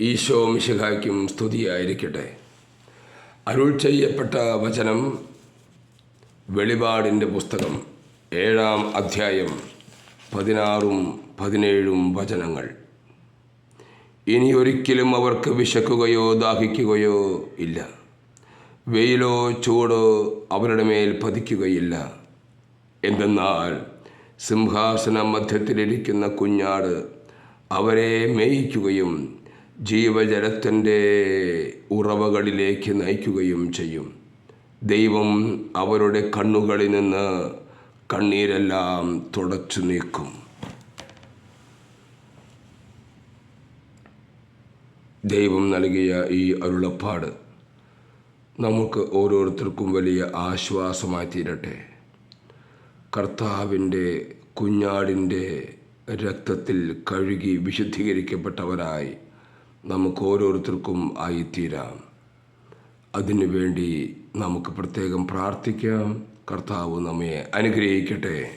ഈശോ മിശിഹായ്ക്കും സ്തുതിയായിരിക്കട്ടെ. അരുൾ ചെയ്യപ്പെട്ട വചനം വെളിപാടിന്റെ പുസ്തകം ഏഴാം അധ്യായം പതിനാറും പതിനേഴും വചനങ്ങൾ. ഇനി ഒരിക്കലും അവർക്ക് വിശക്കുകയോ ദാഹിക്കുകയോ ഇല്ല. വെയിലോ ചൂടോ അവരുടെ മേൽ പതിക്കുകയില്ല. എന്തെന്നാൽ സിംഹാസന മധ്യത്തിലിരിക്കുന്ന കുഞ്ഞാട് അവരെ മേയിക്കുകയും ജീവജലത്തിന്റെ ഉറവകളിലേക്ക് നയിക്കുകയും ചെയ്യും. ദൈവം അവരുടെ കണ്ണുകളിൽ നിന്ന് കണ്ണീരെല്ലാം തുടച്ചു നീക്കും. ദൈവം നൽകിയ ഈ അരുളപ്പാട് നമുക്ക് ഓരോരുത്തർക്കും വലിയ ആശ്വാസമായി തീരട്ടെ. കർത്താവിന്റെ കുഞ്ഞാടിന്റെ രക്തത്തിൽ കഴുകി വിശുദ്ധീകരിക്കപ്പെട്ടവരായി നമുക്ക് ഓരോരുത്തർക്കും ആയിത്തീരാം അതിനുവേണ്ടി നമുക്ക് പ്രത്യേകം പ്രാർത്ഥിക്കാം. കർത്താവ് നമ്മെ അനുഗ്രഹിക്കട്ടെ.